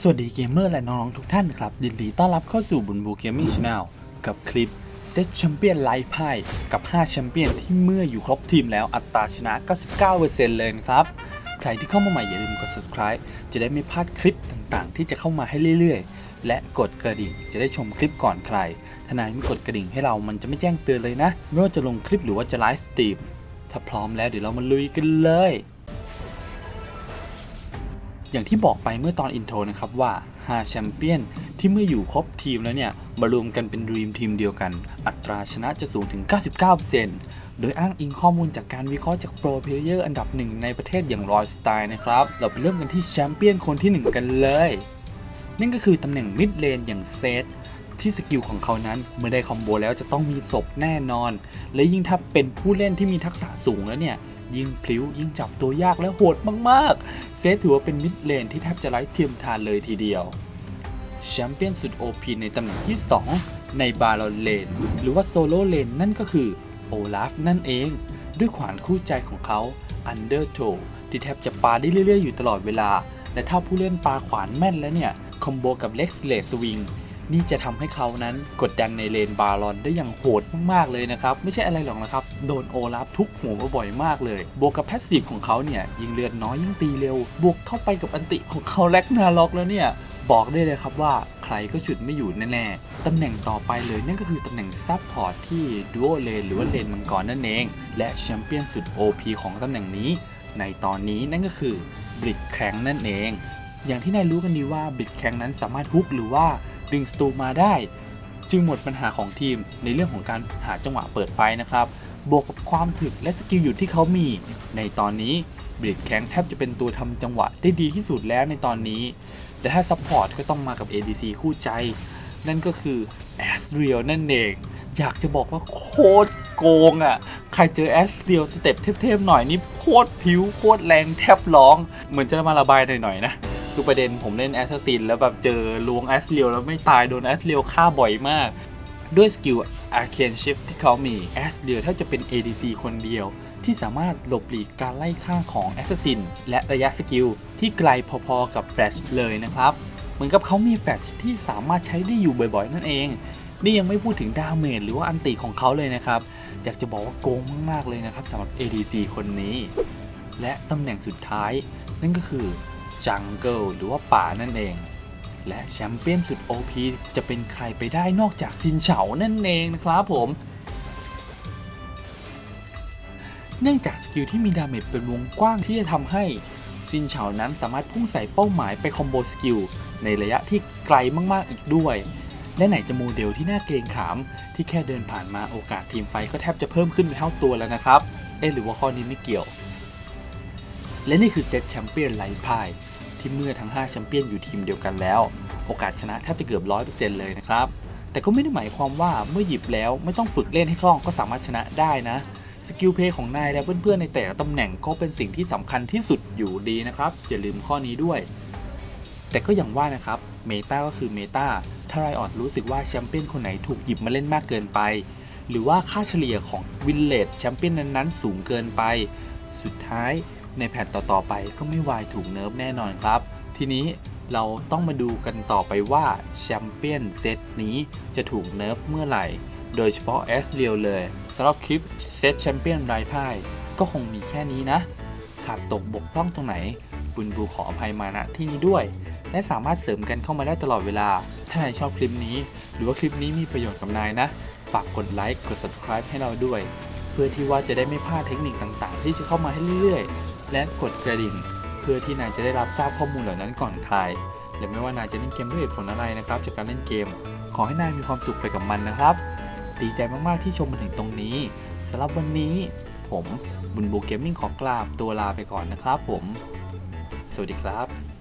สวัสดีเกมเมอร์และน้องๆทุกท่านครับ ยินดีต้อนรับเข้าสู่บุญบูเกมมิ่งช n แนลกับคลิปเซตแชมเปี้ยนไลฟ์ไพ่กับ 5 แชมเปี้ยนที่เมื่ออยู่ครบทีมแล้วอัตราชนะ 99%เลยนะครับ ใครที่เข้ามาใหม่อย่าลืมกด subscribe จะได้ไม่พลาดคลิปต่างๆ ที่จะเข้ามาให้เรื่อยๆ และกดกระดิ่งจะได้ชมคลิปก่อนใครถ้านายไม่กดกระดิ่งให้เรามันจะไม่แจ้งเตือนเลยนะไม่ว่าจะลงคลิปหรือว่าจะไลฟ์สตรีมถ้าพร้อมแล้วเดี๋ยวเรามาลุยกันเลย อย่างที่บอกไปเมื่อตอนอินโทรนะครับว่า 5 แชมเปี้ยนที่เมื่ออยู่ครบทีมแล้วเนี่ยมารวมกันเป็นดีมทีมเดียวกัน อัตราชนะจะสูงถึง 99%โดยอ้างอิงข้อมูลจากการวิเคราะห์จากโปรเพลเยอร์อันดับหนึ่งในประเทศอย่างรอยสไตล์นะครับ เราไปเริ่มกันที่แชมเปี้ยนคนที่ 1 กันเลย นั่นก็คือตำแหน่งมิดเลนอย่างเซตที่สกิลของเขานั้นเมื่อได้คอมโบแล้วจะต้องมีศพแน่นอน และยิ่งถ้าเป็นผู้เล่นที่มีทักษะสูงแล้วเนี่ย ยิ่งพลิ้ว ยิ่งจับตัวยากและโหดมากๆ เซตถือว่าเป็นมิดเลนที่แทบจะไร้เทียมทานเลยทีเดียว แชมเปี้ยนสุด OP ในตำแหน่งที่ 2 ในบาลอนเลน หรือว่าโซโลเลนนั่นก็คือโอลาฟนั่นเอง ด้วยขวานคู่ใจของเขา Under t o ที่แทบจะปาได้เรื่อยๆ อยู่ตลอดเวลา และถ้าผู้เล่นปาขวานแม่นแล้วเนี่ย คอมโบกับเล็กซ์เลสวิง นี่จะทำให้เขานั้นกดดันในเลนบาลอนได้อย่างโหดมากๆเลยนะครับ ไม่ใช่อะไรหรอกนะครับ โดนโอลาฟทุกหัวมาบ่อยมากเลย บวกกับแพสซีฟของเขาเนี่ย ยิงเลือดน้อยยิ่งตีเร็ว บวกเข้าไปกับอันติของเขาแลกนาล็อกแล้วเนี่ย บอกได้เลยครับว่าใครก็ฉุดไม่อยู่แน่ๆ ตำแหน่งต่อไปเลยนั่นก็คือตำแหน่งซับพอร์ตที่ดูโอเลนหรือว่าเลนมังกรนั่นเอง และแชมเปี้ยนสุด OP ของตำแหน่งนี้ ในตอนนี้นั่นก็คือบริดแคงนั่นเอง อย่างที่นายรู้กันดีว่าบิดแคงนั้นสามารถฮุกหรือว่า ดึงสตูมาได้ จึงหมดปัญหาของทีมในเรื่องของการหาจังหวะเปิดไฟนะครับ บวกกับความถึกและสกิลอยู่ที่เขามี ในตอนนี้บริดแคงแทบจะเป็นตัวทำจังหวะได้ดีที่สุดแล้วในตอนนี้ แต่ถ้าซัพพอร์ตก็ต้องมากับ ADC คู่ใจ นั่นก็คือ a s r i e l นั่นเอง อยากจะบอกว่าโคตรโกงอะ ใครเจอ a s r i e l สเต็ปเทพๆหน่อยนี่โคตรผิวโคตรแรงแทบร้อง เหมือนจะมาระบายหน่อยๆนะ คือประเด็นผมเล่นแอสซัสซินแล้วแบบเจอลวงแอสเรียลแล้วไม่ตายโดนแอสเรียลฆ่าบ่อยมาก ด้วยสกิล Arcane Shift ที่เขามีแอสเรียลแทบจะเป็น ADC คนเดียว ที่สามารถหลบหลีกการไล่ฆ่าของแอสซัสซินและระยะสกิลที่ไกลพอๆกับแฟลชเลยนะครับ เหมือนกับเขามีแฟลชที่สามารถใช้ได้อยู่บ่อยๆ นั่นเองนี่ยังไม่พูดถึงดาเมจหรือว่าอันติของเขาเลยนะครับ อยากจะบอกว่าโกงมากๆเลยนะครับสำหรับ ADC คนนี้ และตำแหน่งสุดท้าย นั่นก็คือ จังเกิลหรือว่าป่านั่นเอง และแชมเปี้ยนสุด OP จะเป็นใครไปได้นอกจากซินเฉานั่นเองนะครับผม เนื่องจากสกิลที่มีดาเมจเป็นวงกว้างที่จะทำให้ซินเฉานั้นสามารถพุ่งใส่เป้าหมายไปคอมโบสกิลในระยะที่ไกลมากๆอีกด้วยและไหนจะโมเดลที่น่าเกรงขาม ที่แค่เดินผ่านมาโอกาสทีมไฟก็แทบจะเพิ่มขึ้นเป็นเท่าตัวแล้วนะครับ เอ๊หรือว่าข้อนี้ไม่เกี่ยว และนี่คือเซตแชมเปี้ยนไลฟ์พายที่เมื่อทั้ง 5 แชมเปี้ยนอยู่ทีมเดียวกันแล้ว โอกาสชนะแทบจะเกือบ 100%เลยนะครับ แต่ก็ไม่ได้หมายความว่าเมื่อหยิบแล้วไม่ต้องฝึกเล่นให้คล่องก็สามารถชนะได้นะสกิลเพย์ของนายและเพื่อนๆในแต่ละตำแหน่งก็เป็นสิ่งที่สำคัญที่สุดอยู่ดีนะครับ อย่าลืมข้อนี้ด้วย แต่ก็อย่างว่านะครับเมตาก็คือเมตาถ้าไรออดรู้สึกว่าแชมเปี้ยนคนไหนถูกหยิบมาเล่นมากเกินไป หรือว่าค่าเฉลี่ยของวินเลดแชมเปี้ยนนั้นๆสูงเกินไป สุดท้าย ในแพทต่อๆไปก็ไม่วายถูกเนิร์ฟแน่นอนครับ ทีนี้เราต้องมาดูกันต่อไปว่าแชมเปี้ยนเซตนี้จะถูกเนิร์ฟเมื่อไหร่ โดยเฉพาะแอสเรียลเลยสำหรับคลิปเซตแชมเปี้ยนไรพ่ายก็คงมีแค่นี้นะ ขาดตกบกพร่องตรงไหน บุญบูขออภัยมาณที่นี้ด้วย และสามารถเสริมกันเข้ามาได้ตลอดเวลา ถ้านายชอบคลิปนี้ หรือว่าคลิปนี้มีประโยชน์กับนายนะ ฝากกดไลค์กด subscribe ให้เราด้วย เพื่อที่ว่าจะได้ไม่พลาดเทคนิคต่างๆ ที่จะเข้ามาให้เรื่อยๆ และกดกระดิ่ง เพื่อที่นายจะได้รับทราบข้อมูลเหล่านั้นก่อนใครและไม่ว่านายจะเล่นเกมด้วยเหตุผลอะไรนะครับ จากการเล่นเกม ขอให้นายมีความสุขไปกับมันนะครับ ดีใจมากๆที่ชมมาถึงตรงนี้สำหรับวันนี้ผมบุญบูเกมมิ่งขอกราบตัวลาไปก่อนนะครับผม สวัสดีครับ